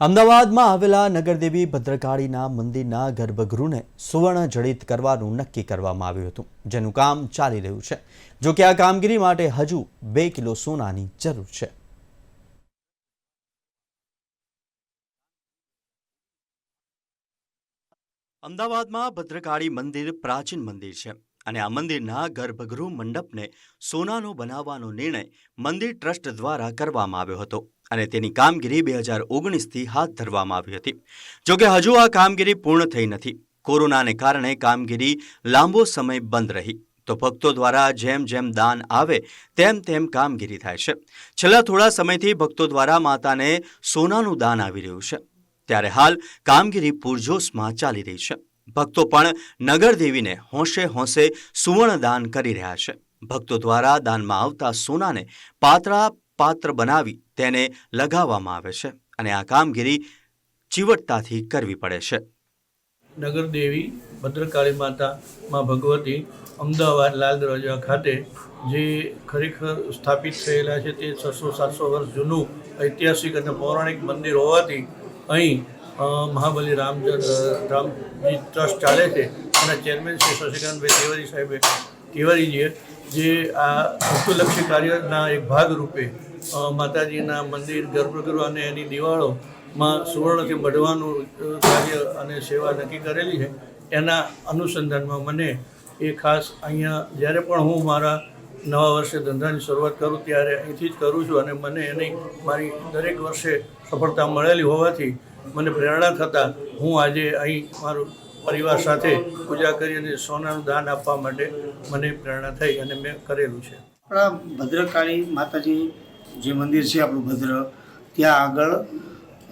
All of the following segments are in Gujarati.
અમદાવાદમાં આવેલા નગરદેવી ભદ્રકાળીના મંદિરના ગર્ભગૃહને સુવર્ણ જડિત કરવાનું નક્કી કરવામાં આવ્યું હતું, જેનું કામ ચાલી રહ્યું છે. જો કે આ કામગીરી માટે હજુ બે કિલો સોનાની જરૂર છે. અમદાવાદમાં ભદ્રકાળી મંદિર પ્રાચીન મંદિર છે. અને આ મંદિરના ગર્ભગૃહ મંડપને સોનાનો બનાવવાનો નિર્ણય મંદિર ટ્રસ્ટ દ્વારા કરવામાં આવ્યો હતો અને તેની કામગીરી બે હજાર ઓગણીસથી હાથ ધરવામાં આવી હતી. જોકે હજુ આ કામગીરી પૂર્ણ થઈ નથી. કોરોનાને કારણે કામગીરી લાંબો સમય બંધ રહી. તો ભક્તો દ્વારા જેમ જેમ દાન આવે તેમ તેમ કામગીરી થાય છે. છેલ્લા થોડા સમયથી ભક્તો દ્વારા માતાને સોનાનું દાન આવી રહ્યું છે. ત્યારે હાલ કામગીરી પૂરજોશમાં ચાલી રહી છે. ભક્તો પણ નગરદેવીને હોંશે હોંશે સુવર્ણ દાન કરી રહ્યા છે. ભક્તો દ્વારા દાનમાં આવતા સોનાને પાત્રા પાત્ર બનાવી તેને લગાવવામાં આવે છે અને આ કામગીરી ચીવટતાથી કરવી પડે છે. નગરદેવી ભદ્રકાળી માતા માં ભગવતી અમદાવાદ લાલ દરવાજા ખાતે જે ખરેખર સ્થાપિત થયેલા છે તે છસો સાતસો વર્ષ જૂનું ઐતિહાસિક અને પૌરાણિક મંદિર હોવાથી અહીં મહાબલી રામ રામજી ટ્રસ્ટ ચાલે છે અને ચેરમેન શ્રી શશિકાંતભાઈ તિવારી સાહેબે, તિવારીજીએ જે આ ભક્તલક્ષી કાર્યના એક ભાગરૂપે રૂપે માતાજીના મંદિર, ગર્ભગૃહ અને એની દિવાળોમાં સુવર્ણથી મઢવાનું કાર્ય અને સેવા નક્કી કરેલી છે, એના અનુસંધાનમાં મને એ ખાસ અહીંયા જ્યારે પણ હું મારા નવા વર્ષે ધંધાની શરૂઆત કરું ત્યારે અહીંથી જ કરું છું અને મને એની મારી દરેક વર્ષે સફળતા મળેલી હોવાથી મને પ્રેરણા થતાં હું આજે અહીં મારું પરિવાર સાથે પૂજા કરી અને સોનાનું દાન આપવા માટે મને પ્રેરણા થઈ અને મેં કરેલું છે. આપણા ભદ્રકાળી માતાજી જે મંદિર છે આપણું ભદ્ર, ત્યાં આગળ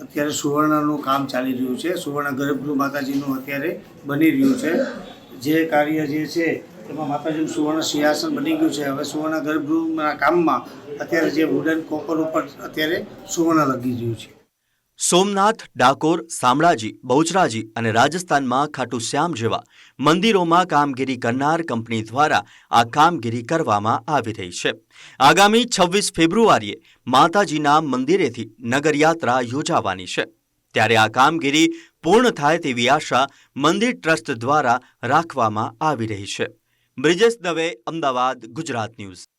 અત્યારે સુવર્ણનું કામ ચાલી રહ્યું છે. સુવર્ણ ગર્ભગૃહ માતાજીનું અત્યારે બની રહ્યું છે. જે કાર્ય જે છે એમાં માતાજીનું સુવર્ણ સિંહાસન બની ગયું છે. હવે સુવર્ણ ગર્ભગૃહના કામમાં અત્યારે જે વુડન કોપર ઉપર અત્યારે સુવર્ણ લગી રહ્યું છે. સોમનાથ, ડાકોર, શામળાજી, બહુચરાજી અને રાજસ્થાનમાં ખાટુ શ્યામ જેવા મંદિરોમાં કામગીરી કરનાર કંપની દ્વારા આ કામગીરી કરવામાં આવી રહી છે. આગામી છવ્વીસ ફેબ્રુઆરીએ માતાજીના મંદિરેથી નગરયાત્રા યોજાવાની છે. ત્યારે આ કામગીરી પૂર્ણ થાય તેવી આશા મંદિર ટ્રસ્ટ દ્વારા રાખવામાં આવી રહી છે. બ્રિજેશ દવે, અમદાવાદ, ગુજરાત ન્યૂઝ.